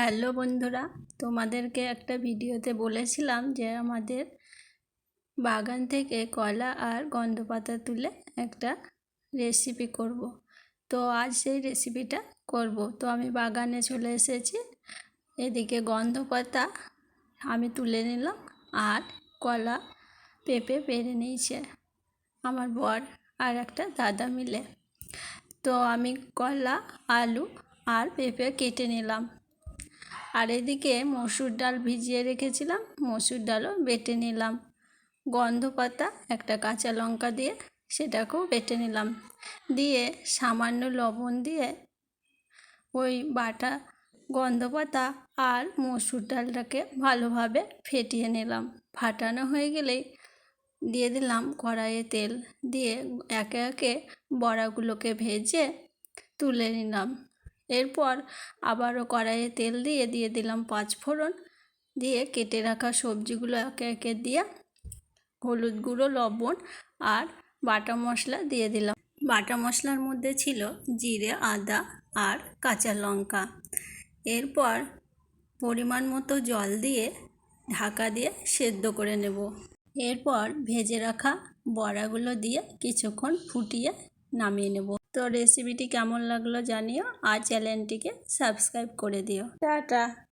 Hello বন্ধুরা, তোমাদেরকে একটা ভিডিওতে বলেছিলাম যে আমাদের বাগান থেকে কলা আর গন্ধপাতা তুলে একটা রেসিপি করব। তো আজ সেই রেসিপিটা করব। তো আমি বাগানে চলে এসেছি, এদিকে গন্ধপাতা আমি তুলে নিলাম আর কলা পেঁপে পেরে নিয়েছে আমার বর আর একটা দাদা মিলে। তো আমি কলা, আলু আর পেঁপে কেটে নিলাম। আর এদিকে মসুর ডাল ভিজিয়ে রেখেছিলাম, মসুর ডালও বেটে নিলাম। গন্ধ পাতা, একটা কাঁচা লঙ্কা দিয়ে সেটাকেও বেটে নিলাম। দিয়ে সামান্য লবণ দিয়ে ওই বাটা গন্ধ পাতা আর মসুর ডালটাকে ভালোভাবে ফেটিয়ে নিলাম। ফাটানো হয়ে গেলেই দিয়ে দিলাম কড়াইয়ে তেল। দিয়ে একে একে বড়াগুলোকে ভেজে তুলে নিলাম। এরপর আবারও কড়াইয়ে তেল দিয়ে দিয়ে দিলাম পাঁচ ফোড়ন। দিয়ে কেটে রাখা সবজিগুলো একে একে দিয়ে হলুদ গুঁড়ো, লবণ আর বাটা মশলা দিয়ে দিলাম। বাটা মশলার মধ্যে ছিল জিরে, আদা আর কাঁচা লঙ্কা। এরপর পরিমাণ মতো জল দিয়ে ঢাকা দিয়ে সেদ্ধ করে নেব। এরপর ভেজে রাখা বড়াগুলো দিয়ে কিছুক্ষণ ফুটিয়ে নামিয়ে নেব। তো রেসিপিটি কেমন লাগল জানিও আর চ্যানেলটিকে সাবস্ক্রাইব করে দিও। টাটা।